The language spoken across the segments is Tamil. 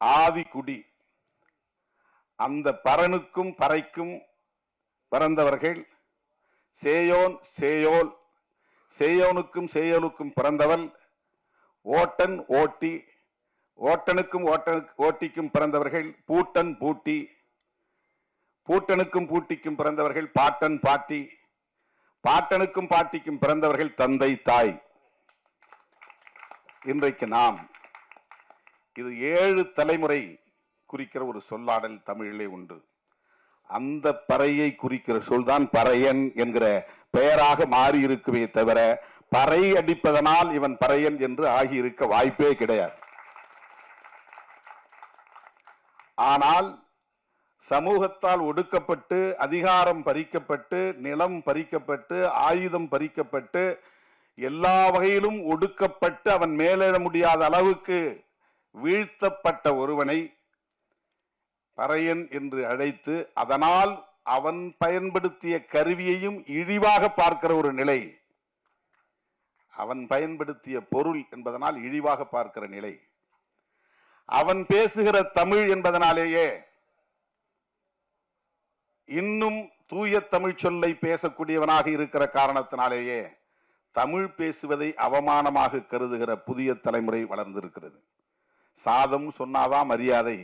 ஆதிக்குடி அந்த பரனுக்கும் பறைக்கும் பிறந்தவர்கள் சேயோன் சேயோல் சேயோனுக்கும் சேயோனுக்கும் பிறந்தவள் ஓட்டன் ஓட்டி ஓட்டனுக்கும் ஓட்டனுக்கு ஓட்டிக்கும் பிறந்தவர்கள் பூட்டன் பூட்டி பூட்டனுக்கும் பூட்டிக்கும் பிறந்தவர்கள் பாட்டன் பாட்டி பாட்டனுக்கும் பாட்டிக்கும் பிறந்தவர்கள் தந்தை தாய். இன்றைக்கு நாம் இது ஏழு தலைமுறை குறிக்கிற ஒரு சொல்லாடல் தமிழிலே உண்டு. அந்த பறையை குறிக்கிற சொல்தான் பறையன் என்கிற பெயராக மாறி இருக்குமே தவிர பறை அடிப்பதனால் இவன் பறையன் என்று ஆகியிருக்க வாய்ப்பே கிடையாது. ஆனால் சமூகத்தால் ஒடுக்கப்பட்டு அதிகாரம் பறிக்கப்பட்டு நிலம் பறிக்கப்பட்டு ஆயுதம் பறிக்கப்பட்டு எல்லா வகையிலும் ஒடுக்கப்பட்டு அவன் மேலேற முடியாத அளவுக்கு வீழ்த்தப்பட்ட ஒருவனை பறையன் என்று அழைத்து அதனால் அவன் பயன்படுத்திய கருவியையும் இழிவாக பார்க்கிற ஒரு நிலை. அவன் பயன்படுத்திய பொருள் என்பதனால் இழிவாக பார்க்கிற நிலை. அவன் பேசுகிற தமிழ் என்பதனாலேயே இன்னும் தூய தமிழ் சொல்லை பேசக்கூடியவனாக இருக்கிற காரணத்தினாலேயே தமிழ் பேசுவதை அவமானமாக கருதுகிற புதிய தலைமுறை வளர்ந்திருக்கிறது. சாதம் சொன்னாதான் மரியாதை.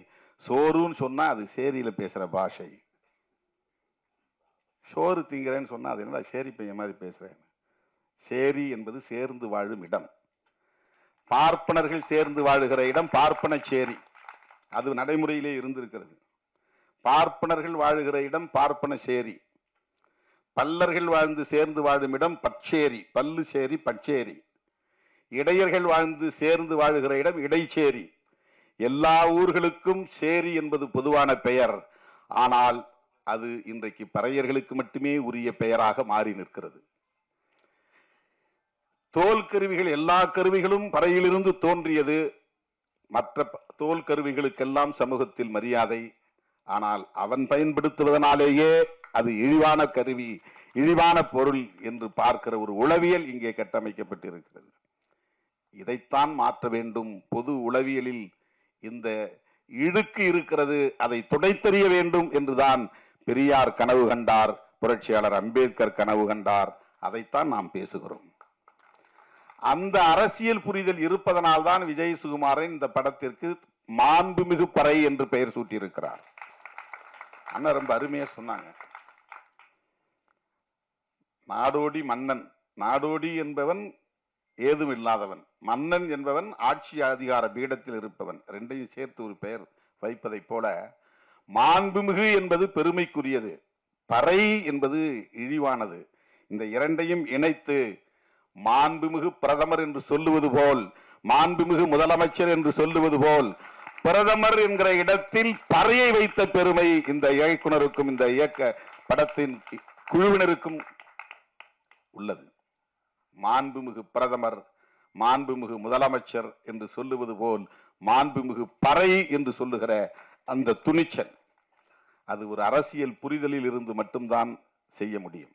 சோறுன்னு சொன்னால் அது சேரியில் பேசுகிற பாஷை. சோறு திங்கிறேன்னு சொன்னா அது என்னடா சேரி பையன் மாதிரி பேசுகிறேன் சேரி என்பது சேர்ந்து வாழும் இடம். பார்ப்பனர்கள் சேர்ந்து வாழுகிற இடம் பார்ப்பன சேரி. அது நடைமுறையிலே இருந்திருக்கிறது. பார்ப்பனர்கள் வாழுகிற இடம் பார்ப்பன சேரி. பல்லர்கள் வாழ்ந்து சேர்ந்து வாழும் இடம் பச்சேரி பல்லு சேரி பச்சேரி இடையர்கள் வாழ்ந்து சேர்ந்து வாழுகிற இடம் இடைச்சேரி. எல்லா ஊர்களுக்கும் சேரி என்பது பொதுவான பெயர். ஆனால் அது இன்றைக்கு பறையர்களுக்கு மட்டுமே உரிய பெயராக மாறி நிற்கிறது. தோல் கருவிகள் எல்லா கருவிகளும் பறையிலிருந்து தோன்றியது. மற்ற தோல் கருவிகளுக்கெல்லாம் சமூகத்தில் மரியாதை. ஆனால் அவன் பயன்படுத்துவதனாலேயே அது இழிவான கருவி இழிவான பொருள் என்று பார்க்கிற ஒரு உளவியல் இங்கே கட்டமைக்கப்பட்டிருக்கிறது. இதைத்தான் மாற்ற வேண்டும். பொது உளவியலில் இந்த இழுக்கு இருக்கிறது அதை துடைத்தறிய வேண்டும் என்றுதான் பெரியார் கனவு கண்டார் புரட்சியாளர் அம்பேத்கர் கனவு கண்டார். அதைத்தான் நாம் பேசுகிறோம். அந்த அரசியல் புரிதல் இருப்பதனால் தான் விஜய் சுகுமாரன் இந்த படத்திற்கு மாண்புமிகு பறை என்று பெயர் சூட்டியிருக்கிறார். அண்ணன் ரொம்ப அருமையா சொன்னாங்க. நாடோடி மன்னன் நாடோடி என்பவன் ஏதும் இல்லாதவன். மன்னன் என்பவன் ஆட்சி அதிகார பீடத்தில் இருப்பவன். ரெண்டையும் சேர்த்து ஒரு பெயர் வைப்பதைப் போல மாண்புமிகு என்பது பெருமைக்குரியது. பறை என்பது இழிவானது. இந்த இரண்டையும் இணைத்து மாண்புமிகு பிரதமர் என்று சொல்லுவது போல் மாண்புமிகு முதலமைச்சர் என்று சொல்லுவது போல் பிரதமர் என்கிற இடத்தில் பறையை வைத்த பெருமை இந்த இயக்குனருக்கும் இந்த இயக்க படத்தின் குழுவினருக்கும் உள்ளது. மாண்புமிகு பிரதமர் மாண்புமிகு முதலமைச்சர் என்று சொல்லுவது போல் மாண்புமிகு பறை என்று சொல்லுகிற அந்த துணிச்சல் அது ஒரு அரசியல் புரிதலில் இருந்து மட்டும்தான் செய்ய முடியும்.